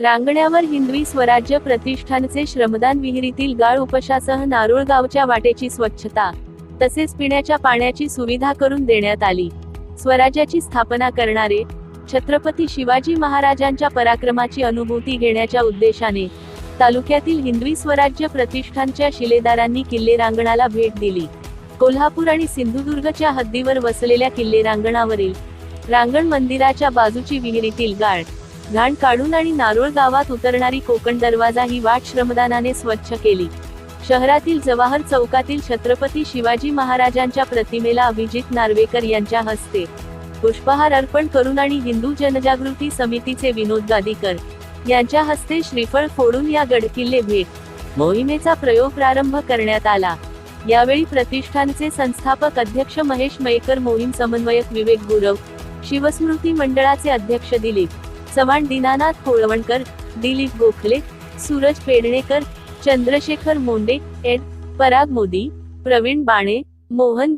रांगण्यावर हिंदवी स्वराज्य प्रतिष्ठानचे श्रमदान विहिरीतील गाळ उपशासह नारोळ गावच्या वाटेची स्वच्छता तसेच पिण्याच्या पाण्याची सुविधा करून देण्यात आली. स्वराज्याची स्थापना करणारे छत्रपती शिवाजी महाराजांच्या पराक्रमाची अनुभूती घेण्याच्या उद्देशाने तालुक्यातील हिंदवी स्वराज्य प्रतिष्ठानच्या शिलेदारांनी किल्ले रांगणाला भेट दिली. कोल्हापूर आणि सिंधुदुर्गच्या हद्दीवर वसलेल्या किल्ले रांगणावरील रांगण मंदिराच्या बाजूची विहिरीतील गाळ घाण काढून आणि नारोळ गावात उतरणारी कोकण दरवाजा ही वाट श्रमदानाने स्वच्छ केली. शहरातील जवाहर चौकातील छत्रपती शिवाजी महाराजांच्या प्रतिमेला अभिजित नार्वेकर यांच्या हस्ते पुष्पहार अर्पण करून आणि हिंदू जनजागृती समितीचे विनोद गादीकर यांच्या हस्ते श्रीफळ फोडून या गडकिल्ले भेट मोहिमेचा प्रयोग प्रारंभ करण्यात आला. यावेळी प्रतिष्ठानचे संस्थापक अध्यक्ष महेश मयेकर मोहीम समन्वयक विवेक गुरव शिवस्मृती मंडळाचे अध्यक्ष दिलीप चव्हाण दीनानाथ कोळवणकर दिलीप गोखले सूरज पेडणेकर चंद्रशेखर मोंडे एड पराग मोदी प्रवीण बाणे मोहन